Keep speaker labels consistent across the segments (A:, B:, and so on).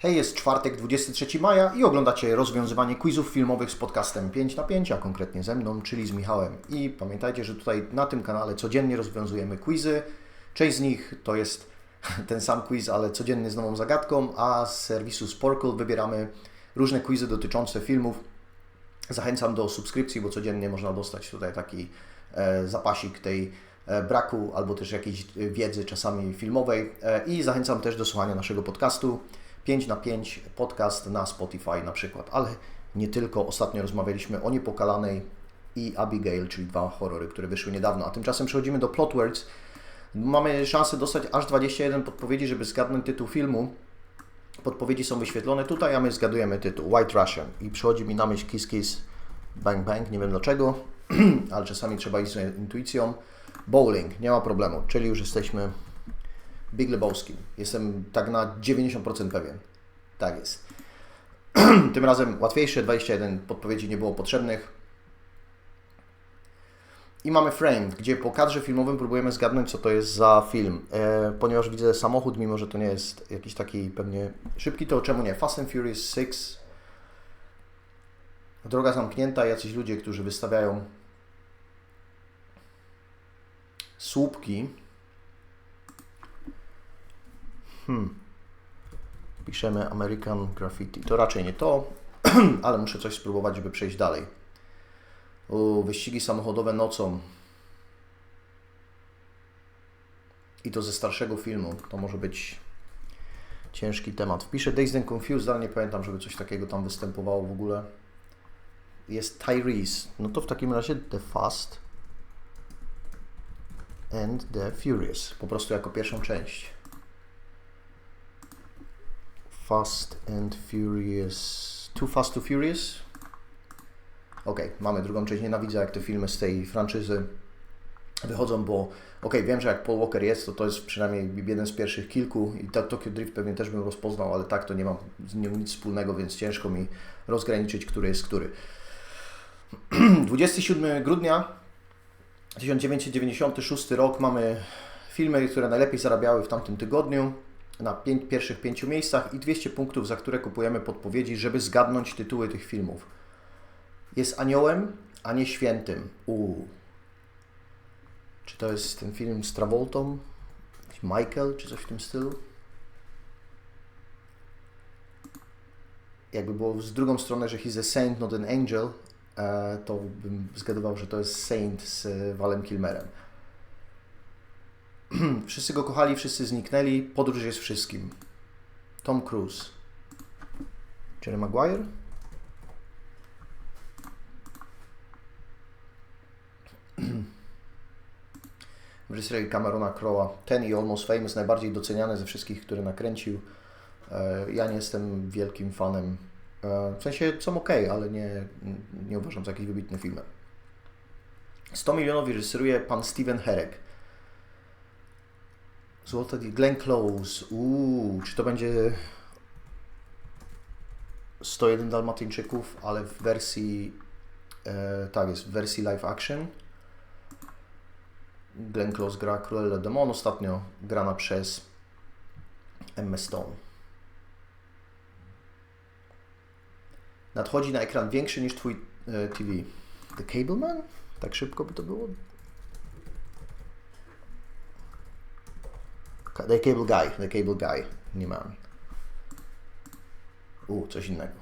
A: Hej, jest czwartek, 23 maja i oglądacie rozwiązywanie quizów filmowych z podcastem 5 na 5, a konkretnie ze mną, czyli z Michałem. I pamiętajcie, że tutaj na tym kanale codziennie rozwiązujemy quizy. Część z nich to jest ten sam quiz, ale codziennie z nową zagadką, a z serwisu Sporkle wybieramy różne quizy dotyczące filmów. Zachęcam do subskrypcji, bo codziennie można dostać tutaj taki e, zapasik tej e, braku albo też jakiejś e, wiedzy czasami filmowej. I zachęcam też do słuchania naszego podcastu 5 na 5 podcast na Spotify na przykład, ale nie tylko. Ostatnio rozmawialiśmy o Niepokalanej i Abigail, czyli dwa horrory, które wyszły niedawno. A tymczasem przechodzimy do Plot Words. Mamy szansę dostać aż 21 podpowiedzi, żeby zgadnąć tytuł filmu. Podpowiedzi są wyświetlone tutaj, a my zgadujemy tytuł White Russian. I przychodzi mi na myśl Kiss Kiss Bang Bang, nie wiem dlaczego, ale czasami trzeba iść z intuicją. Bowling, nie ma problemu, czyli już jesteśmy Big Lebowski. Jestem tak na 90% pewien. Tak jest. Tym razem łatwiejsze, 21 podpowiedzi nie było potrzebnych. I mamy frame, gdzie po kadrze filmowym próbujemy zgadnąć, co to jest za film. E, ponieważ widzę samochód, mimo że to nie jest jakiś taki pewnie szybki, to czemu nie? Fast and Furious 6. Droga zamknięta, jacyś ludzie, którzy wystawiają słupki. Hmm. Piszemy American Graffiti. To raczej nie to, ale muszę coś spróbować, żeby przejść dalej. O, wyścigi samochodowe nocą. I to ze starszego filmu. To może być ciężki temat. Wpiszę Dazed and Confused, ale nie pamiętam, żeby coś takiego tam występowało w ogóle. Jest Tyrese. No to w takim razie The Fast and the Furious. Po prostu jako pierwszą część. Fast and Furious. Too Fast, Too Furious? Ok, mamy drugą część. Nienawidzę, jak te filmy z tej franczyzy wychodzą, bo ok, wiem, że jak Paul Walker jest, to to jest przynajmniej jeden z pierwszych kilku i ta Tokyo Drift pewnie też bym rozpoznał, ale tak to nie mam z nią nic wspólnego, więc ciężko mi rozgraniczyć, który jest który. 27 grudnia 1996 rok mamy filmy, które najlepiej zarabiały w tamtym tygodniu na pięć, pierwszych pięciu miejscach i 200 punktów, za które kupujemy podpowiedzi, żeby zgadnąć tytuły tych filmów. Jest aniołem, a nie świętym. Uuu. Czy to jest ten film z Travoltą? Michael, czy coś w tym stylu? Jakby było z drugą stronę, że he's a saint, not an angel, e, to bym zgadywał, że to jest Saint z Walem Kilmerem. wszyscy go kochali, wszyscy zniknęli, podróż jest wszystkim. Tom Cruise. Jerry Maguire? reżyserii Camerona Crowe'a. Ten i Almost Famous najbardziej doceniany ze wszystkich, które nakręcił. E, ja nie jestem wielkim fanem. E, w sensie są ok, ale nie, nie uważam za jakiś wybitny film. 100 milionów reżyseruje pan Steven Herek. Złota Glenn Close. Uuu, czy to będzie 101 Dalmatyńczyków, ale w wersji e, tak jest, w wersji live action. Glenn Close gra Cruella Demon, ostatnio grana przez Emma Stone. Nadchodzi na ekran większy niż Twój e, TV. The Cableman? Tak szybko by to było? The Cable Guy, The Cable Guy, nie mam. U, coś innego.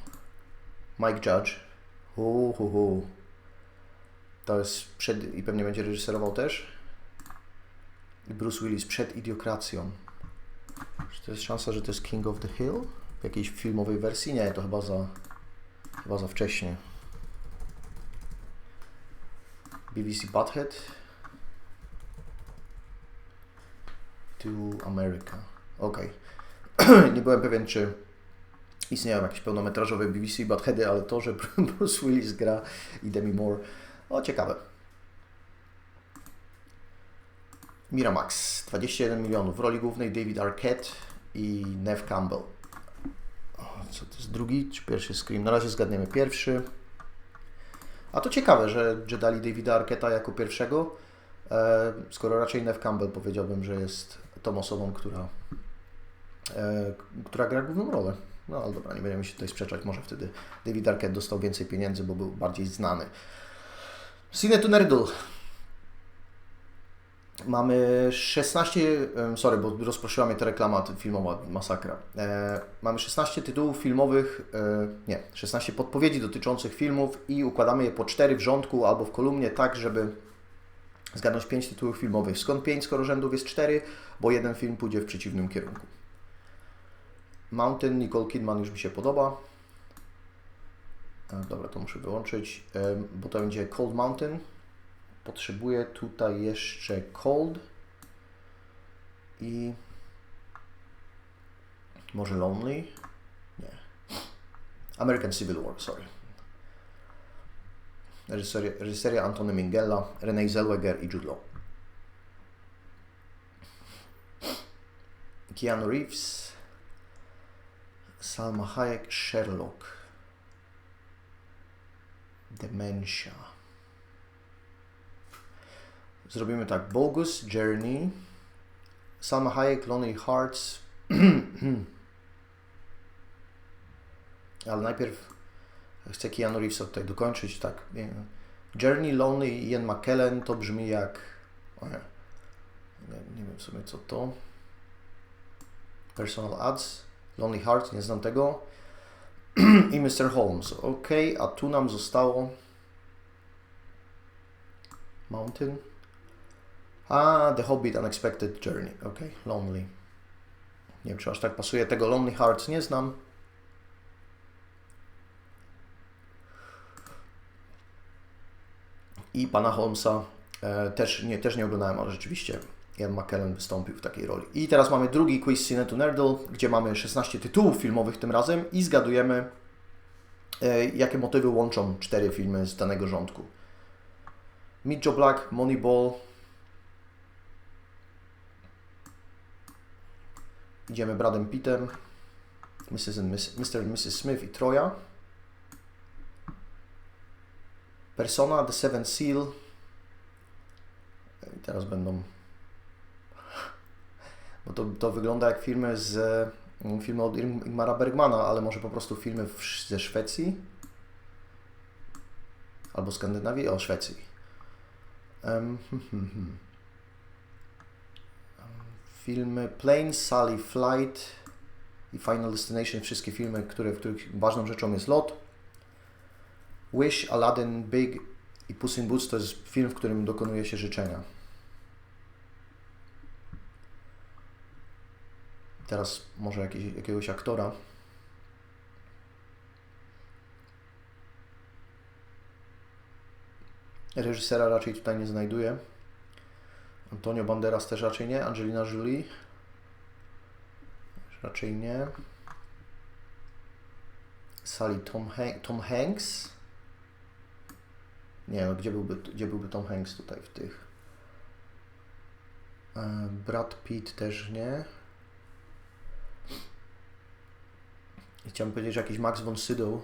A: Mike Judge. Hu, hu, hu. To jest przed, i pewnie będzie reżyserował też. Bruce Willis przed Idiokracją. Czy to jest szansa, że to jest King of the Hill? W jakiejś filmowej wersji? Nie, to chyba za, chyba za wcześnie. BBC Butthead. To America. Ok. Nie byłem pewien, czy istnieją jakieś pełnometrażowe BBC Buttheady, ale to, że Bruce Willis gra i Demi Moore, o ciekawe. Miramax, 21 milionów. W roli głównej David Arquette i Nev Campbell. O, co to jest drugi czy pierwszy Scream? Na razie zgadniemy pierwszy. A to ciekawe, że, że dali Davida Arqueta jako pierwszego, e, skoro raczej Nev Campbell powiedziałbym, że jest tą osobą, która, e, która gra główną rolę. No ale dobra, nie będziemy się tutaj sprzeczać. Może wtedy David Arquette dostał więcej pieniędzy, bo był bardziej znany. Cine to Nerdle. Mamy 16, em, sorry, bo rozproszyła mnie ta reklama filmowa, masakra. E, mamy 16 tytułów filmowych, e, nie, 16 podpowiedzi dotyczących filmów i układamy je po 4 w rządku albo w kolumnie, tak żeby zgadnąć 5 tytułów filmowych. Skąd 5, skoro rzędów jest 4? Bo jeden film pójdzie w przeciwnym kierunku. Mountain, Nicole Kidman już mi się podoba. E, Dobra, to muszę wyłączyć, e, bo to będzie Cold Mountain. Potrzebuję tutaj jeszcze Cold i może Lonely? Nie. American Civil War, sorry. Reżyseria, Antony Minghella, Renee Zellweger i Jude Law. Keanu Reeves, Salma Hayek, Sherlock, Dementia. Zrobimy tak. Bogus, Journey, Salma Hayek, Lonely Hearts. Ale najpierw chcę Keanu Reevesa tutaj dokończyć. Tak. Journey, Lonely i Ian McKellen to brzmi jak... O nie. Nie, wiem w sumie co to. Personal Ads. Lonely Hearts, nie znam tego. I Mr. Holmes. Ok, a tu nam zostało... Mountain. A, The Hobbit Unexpected Journey. Ok, Lonely. Nie wiem, czy aż tak pasuje. Tego Lonely Hearts nie znam. I pana Holmesa e, też, nie, też nie oglądałem, ale rzeczywiście Ian McKellen wystąpił w takiej roli. I teraz mamy drugi quiz Cine to Nerdle, gdzie mamy 16 tytułów filmowych tym razem i zgadujemy, e, jakie motywy łączą cztery filmy z danego rządku. Meet Joe Black, Moneyball, Idziemy Bradem Pittem, Mrs. and Mr. and Mrs. Smith i Troja. Persona, The Seven Seal. I teraz będą... Bo to, to wygląda jak filmy z mm, filmy od Ingmara Bergmana, ale może po prostu filmy w, ze Szwecji? Albo Skandynawii? O, Szwecji. Em, hmm, hmm, hmm. Filmy Plane, Sally Flight i Final Destination, wszystkie filmy, które, w których ważną rzeczą jest lot. Wish, Aladdin, Big i Puss in Boots to jest film, w którym dokonuje się życzenia. Teraz może jakiś, jakiegoś aktora. Reżysera raczej tutaj nie znajduję. Antonio Banderas też raczej nie. Angelina Jolie. Raczej nie. Sally Tom, Han- Tom Hanks. Nie, no gdzie byłby, gdzie byłby Tom Hanks tutaj w tych? E, Brad Pitt też nie. I Chciałem powiedzieć, że jakiś Max von Sydow.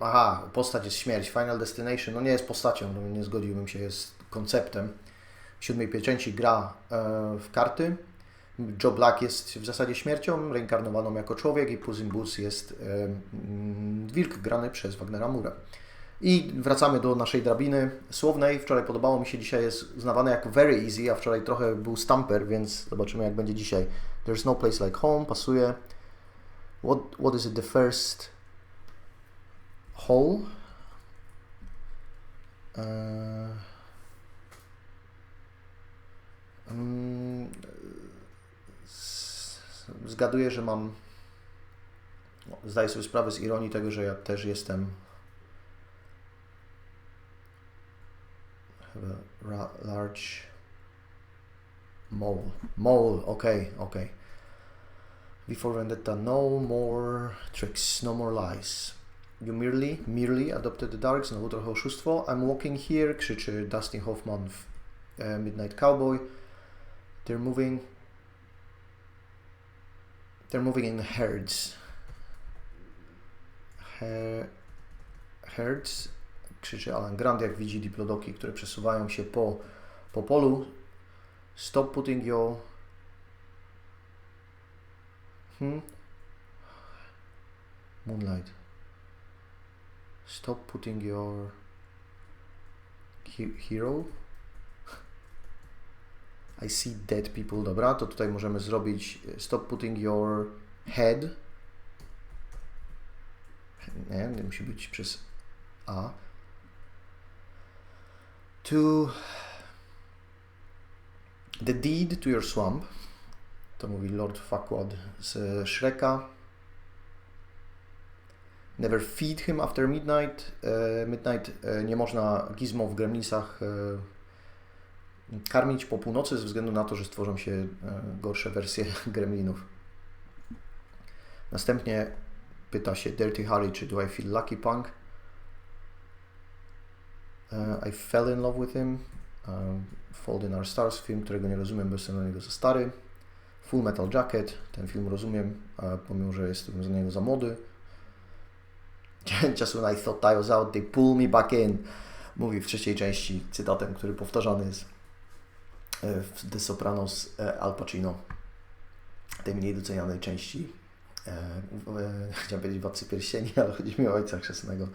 A: Aha, postać jest śmierć. Final Destination, no nie jest postacią, no nie zgodziłbym się, jest konceptem. W siódmej pieczęci gra e, w karty. Joe Black jest w zasadzie śmiercią, reinkarnowaną jako człowiek i Puss Boots jest e, wilk grany przez Wagnera Murę. I wracamy do naszej drabiny słownej. Wczoraj podobało mi się, dzisiaj jest uznawane jako very easy, a wczoraj trochę był stamper, więc zobaczymy jak będzie dzisiaj. There's no place like home, pasuje. What, what is it the first hole? Mm, z- Zgaduję, że mam. no, Zdaję sobie sprawę z ironii tego, że ja też jestem large mole. Mole, okay, okay. Before Vendetta, no more tricks, no more lies. You merely, merely adopted the dark, znowu trochę oszustwo. I'm walking here, krzyczy Dustin Hoffman w e, Midnight Cowboy. They're moving. They're moving in herds. He, herds krzyczy Alan Grant, jak widzi diplodoki, które przesuwają się po, po polu. Stop putting your Hmm? Moonlight. Stop putting your he- hero. I see dead people. Dobra, to tutaj możemy zrobić e, stop putting your head. Nie, nie musi być przez A. To the deed to your swamp. To mówi Lord Fuckwad z Shreka. Never feed him after midnight. E, midnight e, nie można gizmo w gremlinsach e, karmić po północy ze względu na to, że stworzą się e, gorsze wersje gremlinów. Następnie pyta się Dirty Harry, czy do I feel lucky punk? E, I fell in love with him. E, Fault in Our Stars, film, którego nie rozumiem, bo jestem na niego za stary. Full Metal Jacket, ten film rozumiem, pomimo, że jestem za niego za młody. Just when I thought I was out, they pull me back in. Mówi w trzeciej części cytatem, który powtarzany jest w The Sopranos e, Al Pacino. Tej mniej docenianej części. E, e, chciałem powiedzieć Władcy Pierścieni, ale chodzi mi o Ojca Chrzestnego,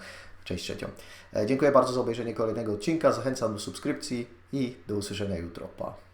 A: część trzecią. E, dziękuję bardzo za obejrzenie kolejnego odcinka. Zachęcam do subskrypcji i do usłyszenia jutro. Pa.